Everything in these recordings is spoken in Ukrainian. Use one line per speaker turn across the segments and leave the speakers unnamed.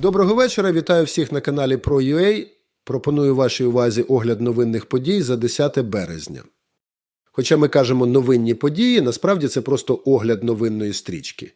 Доброго вечора. Вітаю всіх на каналі ProUA. Пропоную вашій увазі огляд новинних подій за 10 березня. Хоча ми кажемо новинні події, насправді це просто огляд новинної стрічки.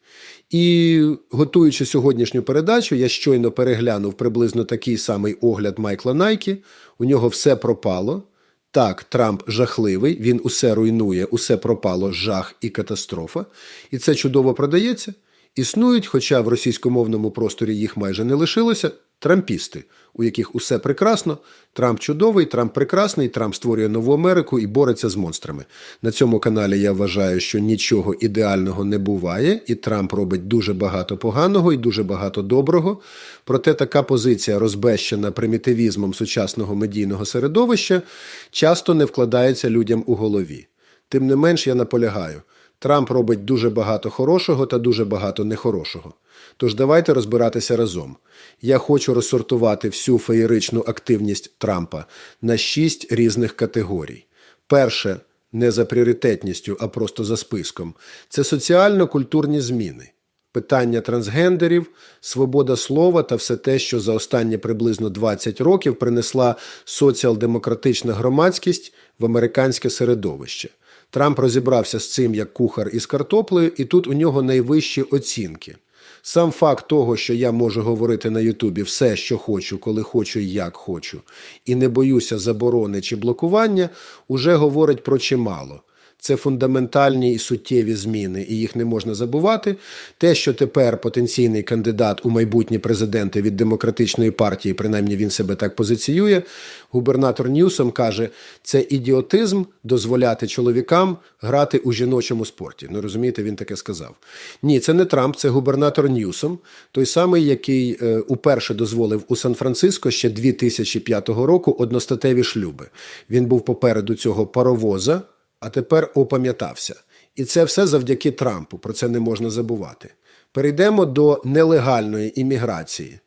І готуючи сьогоднішню передачу, я щойно переглянув приблизно такий самий огляд Майкла Найкі. У нього все пропало. Так, Трамп жахливий, він усе руйнує, усе пропало, жах і катастрофа. І це чудово продається. Існують, хоча в російськомовному просторі їх майже не лишилося, трампісти, у яких усе прекрасно. Трамп чудовий, Трамп прекрасний, Трамп створює нову Америку і бореться з монстрами. На цьому каналі я вважаю, що нічого ідеального не буває, і Трамп робить дуже багато поганого і дуже багато доброго. Проте така позиція, розбещена примітивізмом сучасного медійного середовища, часто не вкладається людям у голові. Тим не менш, я наполягаю. Трамп робить дуже багато хорошого та дуже багато нехорошого. Тож давайте розбиратися разом. Я хочу розсортувати всю феєричну активність Трампа на шість різних категорій. Перше, не за пріоритетністю, а просто за списком це соціально-культурні зміни. Питання трансгендерів, свобода слова та все те, що за останні приблизно 20 років принесла соціал-демократична громадськість в американське середовище. Трамп розібрався з цим як кухар із картоплею, і тут у нього найвищі оцінки. Сам факт того, що я можу говорити на Ютубі все, що хочу, коли хочу і як хочу, і не боюся заборони чи блокування, уже говорить про чимало. Це фундаментальні і суттєві зміни, і їх не можна забувати. Те, що тепер потенційний кандидат у майбутні президенти від демократичної партії, принаймні він себе так позиціює, губернатор Ньюсом каже, це ідіотизм дозволяти чоловікам грати у жіночому спорті. Ну розумієте, він таке сказав. Ні, це не Трамп, це губернатор Ньюсом, той самий, який е, уперше дозволив у Сан-Франциско ще 2005 року одностатеві шлюби. Він був попереду цього паровоза а тепер опам'ятався. І це все завдяки Трампу, про це не можна забувати. Перейдемо до нелегальної імміграції.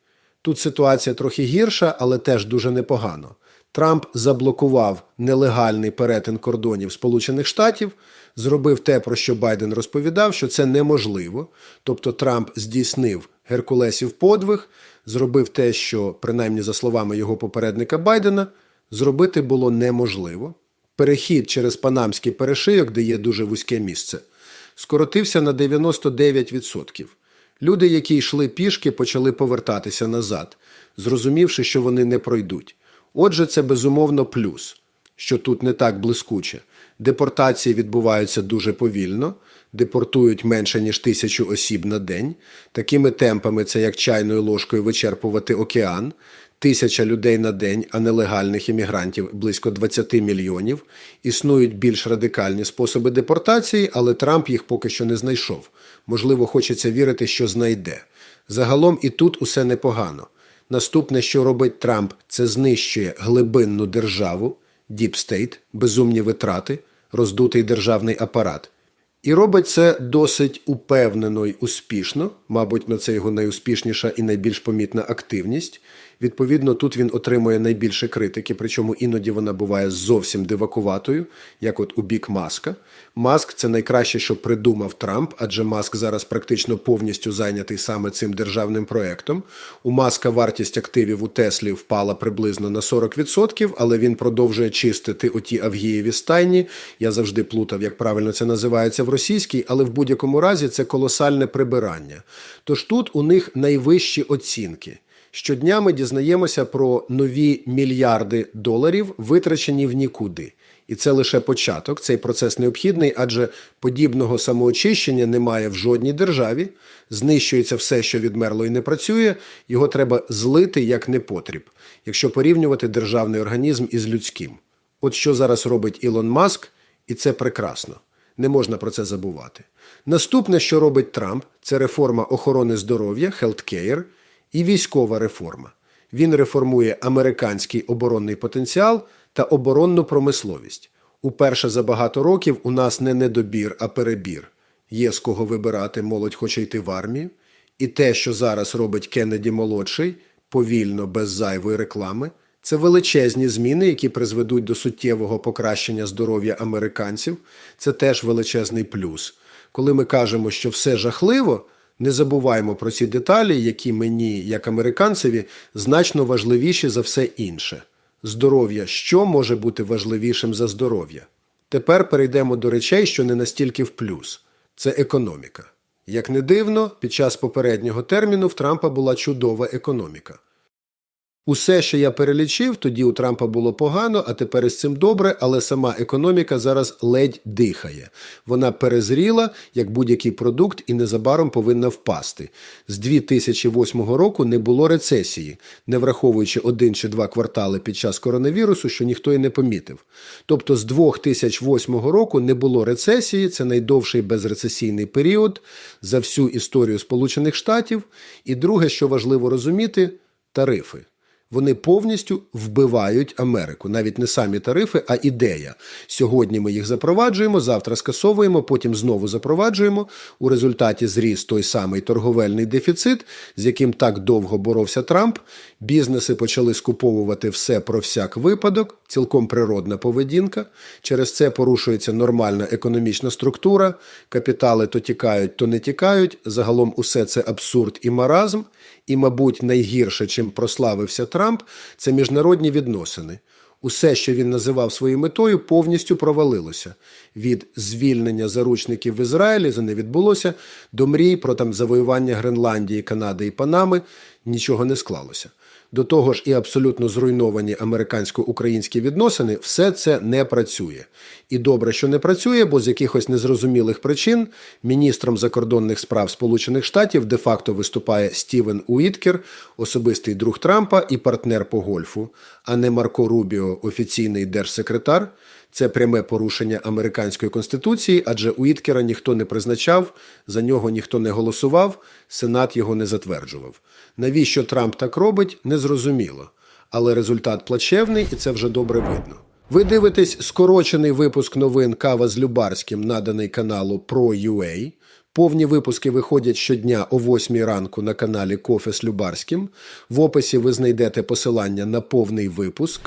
Тут ситуація трохи гірша, але теж дуже непогано. Трамп заблокував нелегальний перетин кордонів Сполучених Штатів, зробив те, про що Байден розповідав, що це неможливо. Тобто Трамп здійснив Геркулесів подвиг, зробив те, що, принаймні за словами його попередника Байдена, зробити було неможливо перехід через Панамський перешийок, де є дуже вузьке місце, скоротився на 99%. Люди, які йшли пішки, почали повертатися назад, зрозумівши, що вони не пройдуть. Отже, це безумовно плюс, що тут не так блискуче. Депортації відбуваються дуже повільно, депортують менше ніж тисячу осіб на день. Такими темпами це як чайною ложкою вичерпувати океан тисяча людей на день, а нелегальних іммігрантів близько 20 мільйонів. Існують більш радикальні способи депортації, але Трамп їх поки що не знайшов. Можливо, хочеться вірити, що знайде. Загалом і тут усе непогано. Наступне, що робить Трамп, це знищує глибинну державу, діпстейт, безумні витрати, роздутий державний апарат. І робить це досить упевнено й успішно, мабуть, на це його найуспішніша і найбільш помітна активність. Відповідно, тут він отримує найбільше критики, причому іноді вона буває зовсім дивакуватою, як от у бік Маска. Маск це найкраще, що придумав Трамп, адже Маск зараз практично повністю зайнятий саме цим державним проектом. У Маска вартість активів у Теслі впала приблизно на 40%, але він продовжує чистити оті Авгієві стайні. Я завжди плутав, як правильно це називається в російській, але в будь-якому разі це колосальне прибирання. Тож тут у них найвищі оцінки. Щодня ми дізнаємося про нові мільярди доларів, витрачені в нікуди. І це лише початок. Цей процес необхідний, адже подібного самоочищення немає в жодній державі. Знищується все, що відмерло і не працює. Його треба злити як непотріб, якщо порівнювати державний організм із людським. От що зараз робить Ілон Маск, і це прекрасно. Не можна про це забувати. Наступне, що робить Трамп, це реформа охорони здоров'я, healthcare – і військова реформа. Він реформує американський оборонний потенціал та оборонну промисловість. Уперше за багато років у нас не недобір, а перебір. Є з кого вибирати, молодь хоче йти в армію. І те, що зараз робить Кеннеді молодший, повільно, без зайвої реклами, це величезні зміни, які призведуть до суттєвого покращення здоров'я американців. Це теж величезний плюс. Коли ми кажемо, що все жахливо, Не забуваємо про ці деталі, які мені, як американцеві, значно важливіші за все інше. Здоров'я що може бути важливішим за здоров'я? Тепер перейдемо до речей, що не настільки в плюс це економіка. Як не дивно, під час попереднього терміну в Трампа була чудова економіка. Усе, що я перелічив, тоді у Трампа було погано, а тепер із цим добре, але сама економіка зараз ледь дихає. Вона перезріла як будь-який продукт і незабаром повинна впасти. З 2008 року не було рецесії, не враховуючи один чи два квартали під час коронавірусу, що ніхто і не помітив. Тобто з 2008 року не було рецесії, це найдовший безрецесійний період за всю історію Сполучених Штатів. І друге, що важливо розуміти, тарифи. Вони повністю вбивають Америку. Навіть не самі тарифи, а ідея. Сьогодні ми їх запроваджуємо, завтра скасовуємо, потім знову запроваджуємо. У результаті зріс той самий торговельний дефіцит, з яким так довго боровся Трамп. Бізнеси почали скуповувати все про всяк випадок, цілком природна поведінка. Через це порушується нормальна економічна структура. Капітали то тікають, то не тікають. Загалом усе це абсурд і маразм. І, мабуть, найгірше, чим прославився Трамп, це міжнародні відносини. Усе, що він називав своєю метою, повністю провалилося. Від звільнення заручників в Ізраїлі за не відбулося, до мрій про там завоювання Гренландії, Канади і Панами нічого не склалося. До того ж, і абсолютно зруйновані американсько-українські відносини, все це не працює. І добре, що не працює, бо з якихось незрозумілих причин міністром закордонних справ Сполучених Штатів де-факто виступає Стівен Уіткер, особистий друг Трампа і партнер по гольфу, а не Марко Рубіо, офіційний держсекретар. Це пряме порушення американської конституції, адже Уіткера ніхто не призначав, за нього ніхто не голосував, Сенат його не затверджував. Навіщо Трамп так робить, незрозуміло. Але результат плачевний, і це вже добре видно. Ви дивитесь скорочений випуск новин Кава з Любарським, наданий каналу Pro.ua. Повні випуски виходять щодня о 8 ранку на каналі Кофе з Любарським. В описі ви знайдете посилання на повний випуск.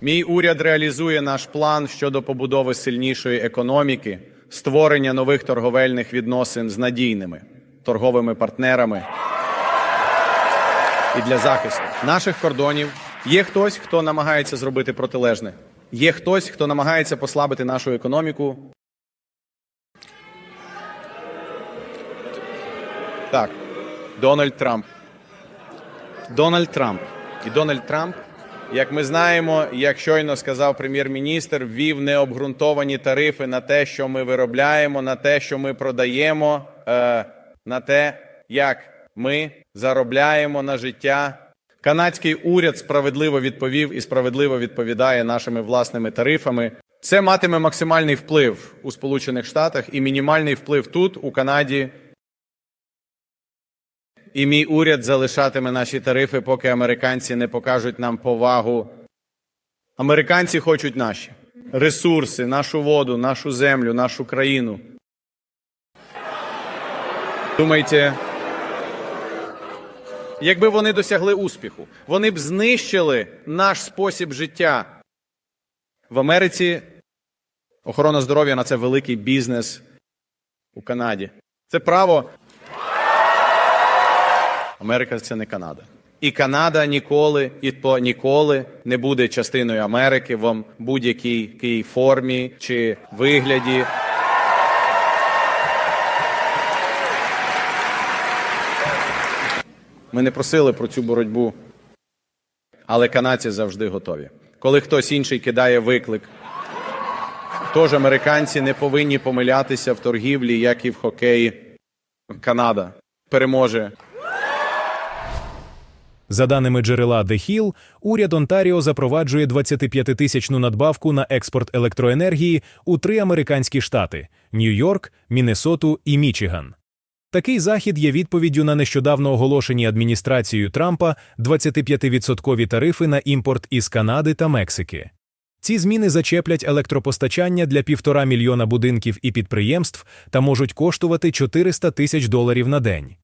Мій уряд реалізує наш план щодо побудови сильнішої економіки, створення нових торговельних відносин з надійними торговими партнерами. І для захисту наших кордонів є хтось, хто намагається зробити протилежне. Є хтось, хто намагається послабити нашу економіку. Так, Дональд Трамп. Дональд Трамп. І Дональд Трамп, як ми знаємо, як щойно сказав прем'єр-міністр, ввів необґрунтовані тарифи на те, що ми виробляємо, на те, що ми продаємо, е, на те, як ми заробляємо на життя. Канадський уряд справедливо відповів і справедливо відповідає нашими власними тарифами. Це матиме максимальний вплив у Сполучених Штатах і мінімальний вплив тут, у Канаді. І мій уряд залишатиме наші тарифи, поки американці не покажуть нам повагу. Американці хочуть наші ресурси, нашу воду, нашу землю, нашу країну. Думайте, якби вони досягли успіху, вони б знищили наш спосіб життя. В Америці охорона здоров'я на це великий бізнес у Канаді. Це право. Америка це не Канада. І Канада ніколи і то ніколи не буде частиною Америки в будь-якій якій формі чи вигляді. Ми не просили про цю боротьбу, але канадці завжди готові. Коли хтось інший кидає виклик, тож американці не повинні помилятися в торгівлі, як і в хокеї. Канада переможе.
За даними джерела The Hill, уряд Онтаріо запроваджує 25-тисячну надбавку на експорт електроенергії у три американські штати Нью-Йорк, Міннесоту і Мічиган. Такий захід є відповіддю на нещодавно оголошені адміністрацією Трампа 25-відсоткові тарифи на імпорт із Канади та Мексики. Ці зміни зачеплять електропостачання для півтора мільйона будинків і підприємств та можуть коштувати 400 тисяч доларів на день.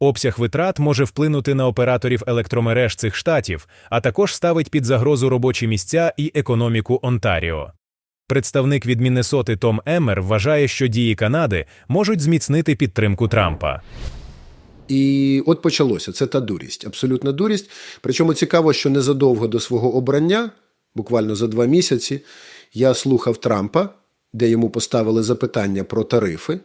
Обсяг витрат може вплинути на операторів електромереж цих штатів, а також ставить під загрозу робочі місця і економіку Онтаріо. Представник від Міннесоти Том Еммер вважає, що дії Канади можуть зміцнити підтримку Трампа.
І от почалося. Це та дурість, абсолютна дурість. Причому цікаво, що незадовго до свого обрання, буквально за два місяці, я слухав Трампа, де йому поставили запитання про тарифи.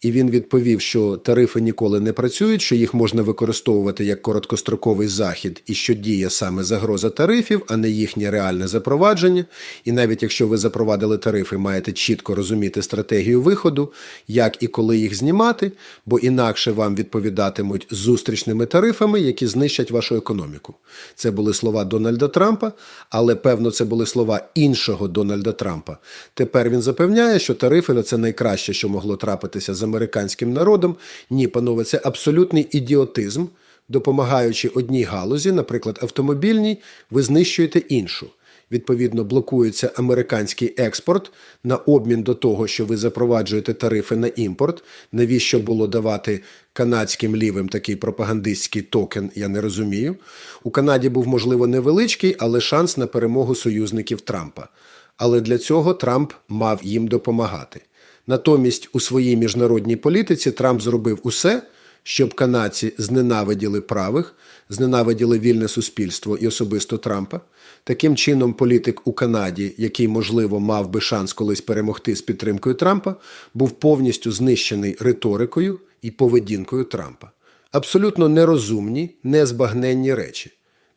І він відповів, що тарифи ніколи не працюють, що їх можна використовувати як короткостроковий захід, і що діє саме загроза тарифів, а не їхнє реальне запровадження. І навіть якщо ви запровадили тарифи, маєте чітко розуміти стратегію виходу, як і коли їх знімати, бо інакше вам відповідатимуть зустрічними тарифами, які знищать вашу економіку. Це були слова Дональда Трампа, але певно, це були слова іншого Дональда Трампа. Тепер він запевняє, що тарифи це найкраще, що могло трапитися з американським народом. Ні, панове, це абсолютний ідіотизм. Допомагаючи одній галузі, наприклад, автомобільній, ви знищуєте іншу. Відповідно, блокується американський експорт на обмін до того, що ви запроваджуєте тарифи на імпорт. Навіщо було давати канадським лівим такий пропагандистський токен? Я не розумію. У Канаді був можливо невеличкий, але шанс на перемогу союзників Трампа. Але для цього Трамп мав їм допомагати. Натомість у своїй міжнародній політиці Трамп зробив усе, щоб канадці зненавиділи правих, зненавиділи вільне суспільство і особисто Трампа. Таким чином, політик у Канаді, який, можливо, мав би шанс колись перемогти з підтримкою Трампа, був повністю знищений риторикою і поведінкою Трампа. Абсолютно нерозумні, незбагненні речі.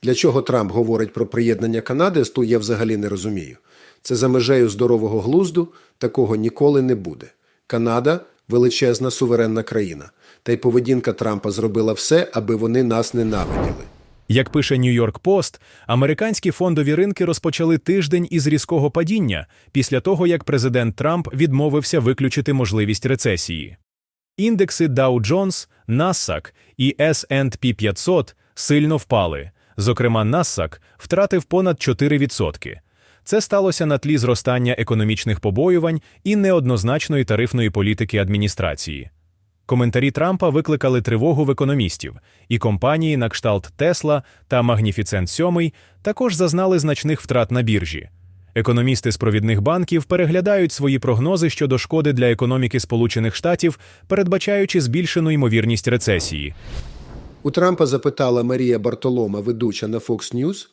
Для чого Трамп говорить про приєднання Канади, то я взагалі не розумію. Це за межею здорового глузду, такого ніколи не буде. Канада величезна суверенна країна, та й поведінка Трампа зробила все, аби вони нас ненавиділи.
Як пише Нью-Йорк Пост, американські фондові ринки розпочали тиждень із різкого падіння після того, як президент Трамп відмовився виключити можливість рецесії. Індекси Dow Jones, NASDAQ і S&P 500 сильно впали. Зокрема, NASDAQ втратив понад 4%. Це сталося на тлі зростання економічних побоювань і неоднозначної тарифної політики адміністрації. Коментарі Трампа викликали тривогу в економістів, і компанії на кшталт Тесла та Magnificent 7 також зазнали значних втрат на біржі. Економісти з провідних банків переглядають свої прогнози щодо шкоди для економіки Сполучених Штатів, передбачаючи збільшену ймовірність рецесії.
У Трампа запитала Марія Бартолома, ведуча на Fox News,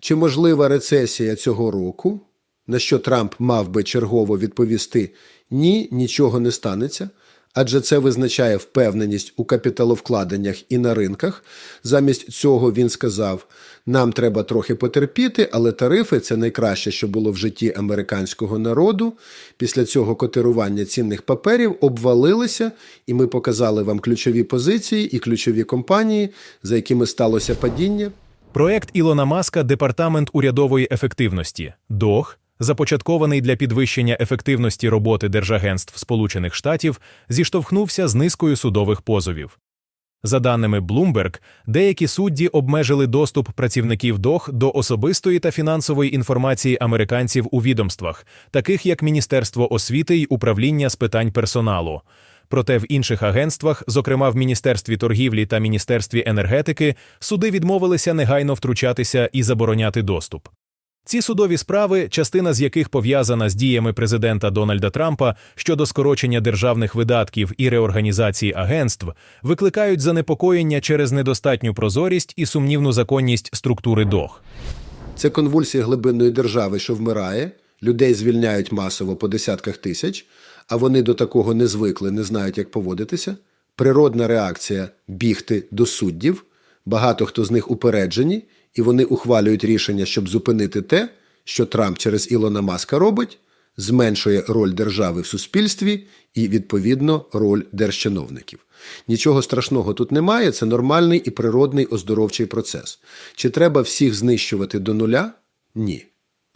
чи можлива рецесія цього року, на що Трамп мав би чергово відповісти ні, нічого не станеться, адже це визначає впевненість у капіталовкладеннях і на ринках. Замість цього він сказав: нам треба трохи потерпіти, але тарифи це найкраще, що було в житті американського народу. Після цього котирування цінних паперів обвалилися, і ми показали вам ключові позиції і ключові компанії, за якими сталося падіння.
Проект Ілона Маска Департамент урядової ефективності ДОГ, започаткований для підвищення ефективності роботи держагентств Сполучених Штатів, зіштовхнувся з низкою судових позовів. За даними Bloomberg, деякі судді обмежили доступ працівників ДОГ до особистої та фінансової інформації американців у відомствах, таких як Міністерство освіти й управління з питань персоналу. Проте в інших агентствах, зокрема в Міністерстві торгівлі та Міністерстві енергетики, суди відмовилися негайно втручатися і забороняти доступ. Ці судові справи, частина з яких пов'язана з діями президента Дональда Трампа щодо скорочення державних видатків і реорганізації агентств, викликають занепокоєння через недостатню прозорість і сумнівну законність структури ДОГ.
Це конвульсія глибинної держави, що вмирає, людей звільняють масово по десятках тисяч, а вони до такого не звикли, не знають, як поводитися. Природна реакція бігти до суддів. Багато хто з них упереджені, і вони ухвалюють рішення, щоб зупинити те, що Трамп через Ілона Маска робить, зменшує роль держави в суспільстві і, відповідно, роль держчиновників. Нічого страшного тут немає, це нормальний і природний оздоровчий процес. Чи треба всіх знищувати до нуля? Ні.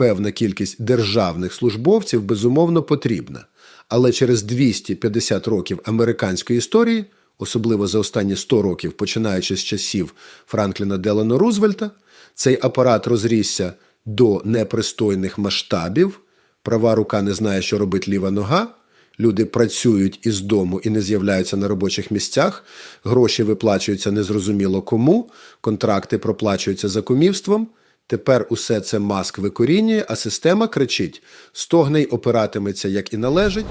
Певна кількість державних службовців безумовно потрібна. Але через 250 років американської історії, особливо за останні 100 років, починаючи з часів Франкліна Делано Рузвельта, цей апарат розрісся до непристойних масштабів. Права рука не знає, що робить ліва нога. Люди працюють із дому і не з'являються на робочих місцях. Гроші виплачуються незрозуміло кому, контракти проплачуються за кумівством. Тепер усе це маск викорінює, а система кричить: стогне й опиратиметься, як і належить.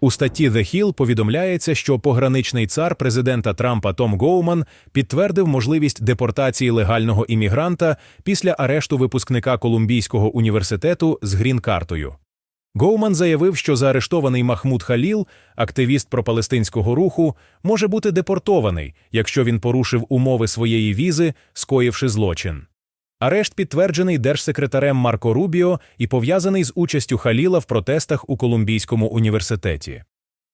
У статті The Hill повідомляється, що пограничний цар президента Трампа Том Гоуман підтвердив можливість депортації легального іммігранта після арешту випускника Колумбійського університету з грін-картою. Гоуман заявив, що заарештований Махмуд Халіл, активіст пропалестинського руху, може бути депортований, якщо він порушив умови своєї візи, скоївши злочин. Арешт підтверджений держсекретарем Марко Рубіо і пов'язаний з участю Халіла в протестах у Колумбійському університеті.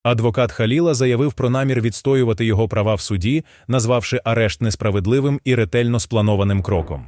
Адвокат Халіла заявив про намір відстоювати його права в суді, назвавши арешт несправедливим і ретельно спланованим кроком.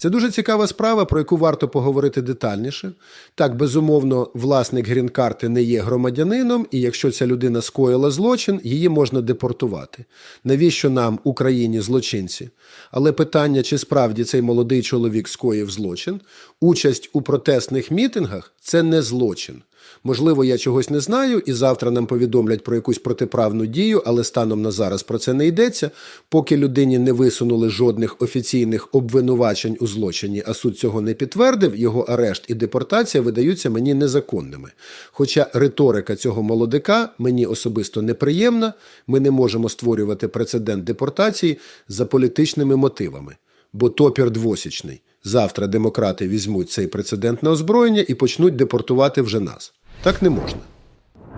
Це дуже цікава справа, про яку варто поговорити детальніше. Так, безумовно, власник грін-карти не є громадянином, і якщо ця людина скоїла злочин, її можна депортувати. Навіщо нам, Україні, злочинці? Але питання, чи справді цей молодий чоловік скоїв злочин, участь у протестних мітингах це не злочин. Можливо, я чогось не знаю, і завтра нам повідомлять про якусь протиправну дію, але станом на зараз про це не йдеться. Поки людині не висунули жодних офіційних обвинувачень у злочині, а суд цього не підтвердив, його арешт і депортація видаються мені незаконними. Хоча риторика цього молодика мені особисто неприємна, ми не можемо створювати прецедент депортації за політичними мотивами. Бо топір двосічний. Завтра демократи візьмуть цей прецедент на озброєння і почнуть депортувати вже нас. Так не можна.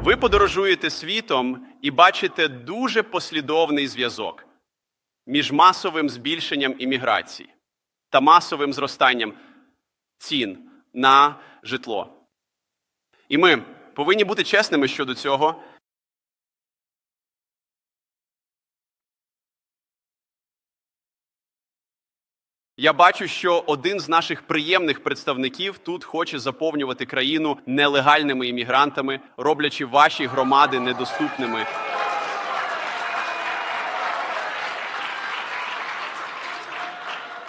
Ви подорожуєте світом і бачите дуже послідовний зв'язок між масовим збільшенням імміграції та масовим зростанням цін на житло. І ми повинні бути чесними щодо цього. Я бачу, що один з наших приємних представників тут хоче заповнювати країну нелегальними іммігрантами, роблячи ваші громади недоступними.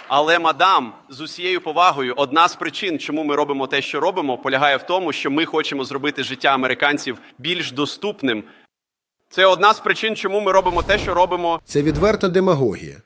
Але, мадам, з усією повагою, одна з причин, чому ми робимо те, що робимо, полягає в тому, що ми хочемо зробити життя американців більш доступним. Це одна з причин, чому ми робимо те, що робимо.
Це відверта демагогія.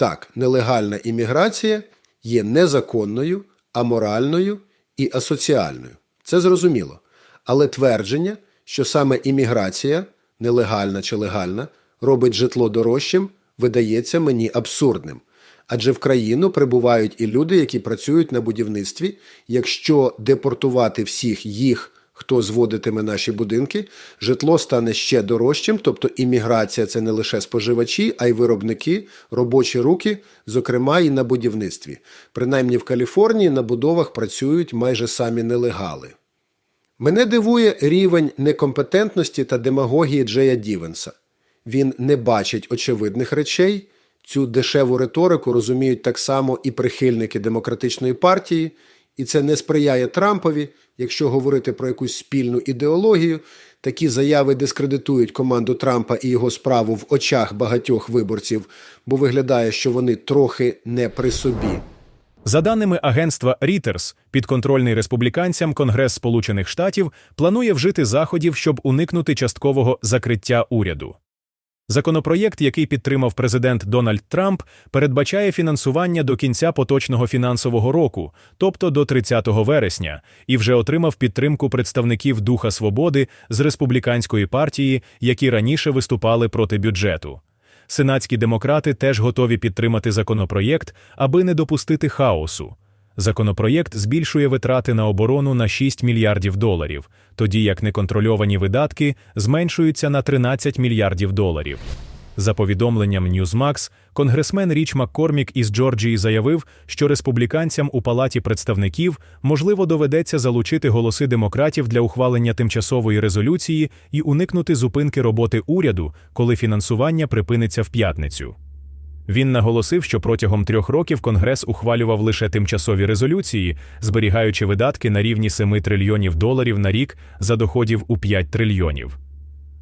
Так, нелегальна імміграція є незаконною, аморальною і асоціальною. Це зрозуміло. Але твердження, що саме імміграція, нелегальна чи легальна, робить житло дорожчим, видається мені абсурдним. Адже в країну прибувають і люди, які працюють на будівництві. Якщо депортувати всіх їх, хто зводитиме наші будинки, житло стане ще дорожчим, тобто імміграція це не лише споживачі, а й виробники, робочі руки, зокрема і на будівництві. Принаймні в Каліфорнії на будовах працюють майже самі нелегали. Мене дивує рівень некомпетентності та демагогії Джея Дівенса. Він не бачить очевидних речей. Цю дешеву риторику розуміють так само і прихильники демократичної партії, і це не сприяє Трампові. Якщо говорити про якусь спільну ідеологію, такі заяви дискредитують команду Трампа і його справу в очах багатьох виборців, бо виглядає, що вони трохи не при собі.
За даними агентства Reuters, підконтрольний республіканцям Конгрес Сполучених Штатів планує вжити заходів, щоб уникнути часткового закриття уряду. Законопроєкт, який підтримав президент Дональд Трамп, передбачає фінансування до кінця поточного фінансового року, тобто до 30 вересня, і вже отримав підтримку представників Духа Свободи з республіканської партії, які раніше виступали проти бюджету. Сенатські демократи теж готові підтримати законопроєкт, аби не допустити хаосу. Законопроєкт збільшує витрати на оборону на 6 мільярдів доларів, тоді як неконтрольовані видатки зменшуються на 13 мільярдів доларів. За повідомленням Newsmax, конгресмен Річ Маккормік із Джорджії заявив, що республіканцям у Палаті представників можливо доведеться залучити голоси демократів для ухвалення тимчасової резолюції і уникнути зупинки роботи уряду, коли фінансування припиниться в п'ятницю. Він наголосив, що протягом трьох років Конгрес ухвалював лише тимчасові резолюції, зберігаючи видатки на рівні 7 трильйонів доларів на рік за доходів у 5 трильйонів.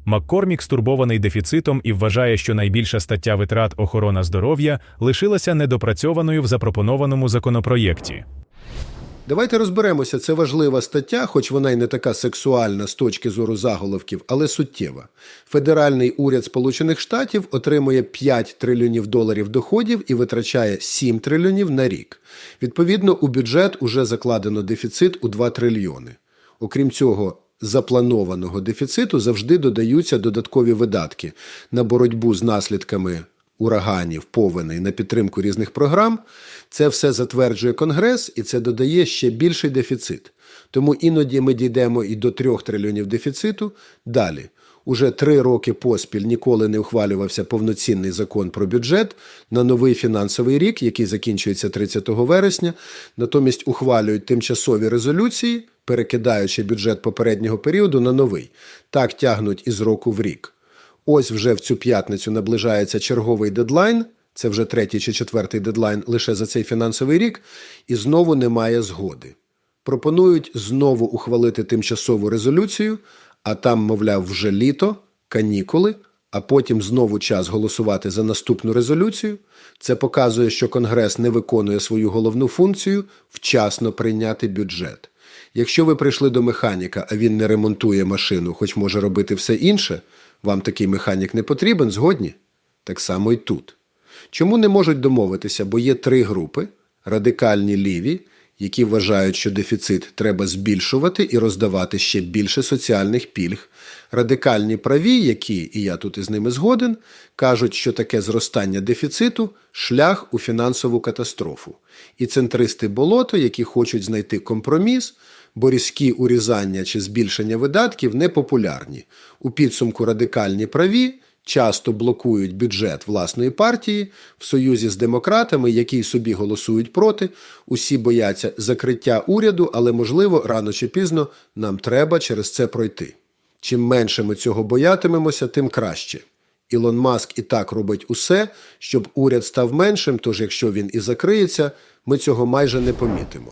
Маккормік стурбований дефіцитом і вважає, що найбільша стаття витрат охорона здоров'я лишилася недопрацьованою в запропонованому законопроєкті.
Давайте розберемося, це важлива стаття, хоч вона й не така сексуальна з точки зору заголовків, але суттєва. Федеральний уряд Сполучених Штатів отримує 5 трильйонів доларів доходів і витрачає 7 трильйонів на рік. Відповідно, у бюджет уже закладено дефіцит у 2 трильйони. Окрім цього, запланованого дефіциту завжди додаються додаткові видатки на боротьбу з наслідками ураганів, повеней, на підтримку різних програм. Це все затверджує Конгрес і це додає ще більший дефіцит. Тому іноді ми дійдемо і до 3 трильйонів дефіциту. Далі. Уже три роки поспіль ніколи не ухвалювався повноцінний закон про бюджет на новий фінансовий рік, який закінчується 30 вересня. Натомість ухвалюють тимчасові резолюції, перекидаючи бюджет попереднього періоду на новий. Так тягнуть із року в рік. Ось вже в цю п'ятницю наближається черговий дедлайн. Це вже третій чи четвертий дедлайн лише за цей фінансовий рік, і знову немає згоди. Пропонують знову ухвалити тимчасову резолюцію, а там, мовляв, вже літо, канікули, а потім знову час голосувати за наступну резолюцію. Це показує, що Конгрес не виконує свою головну функцію вчасно прийняти бюджет. Якщо ви прийшли до механіка, а він не ремонтує машину, хоч може робити все інше, вам такий механік не потрібен, згодні? Так само і тут. Чому не можуть домовитися? Бо є три групи: радикальні ліві, які вважають, що дефіцит треба збільшувати і роздавати ще більше соціальних пільг. Радикальні праві, які, і я тут із ними згоден, кажуть, що таке зростання дефіциту шлях у фінансову катастрофу. І центристи болото, які хочуть знайти компроміс, бо різкі урізання чи збільшення видатків непопулярні. У підсумку радикальні праві часто блокують бюджет власної партії в союзі з демократами, які собі голосують проти. Усі бояться закриття уряду, але можливо рано чи пізно нам треба через це пройти. Чим менше ми цього боятимемося, тим краще. Ілон Маск і так робить усе, щоб уряд став меншим, тож якщо він і закриється, ми цього майже не помітимо.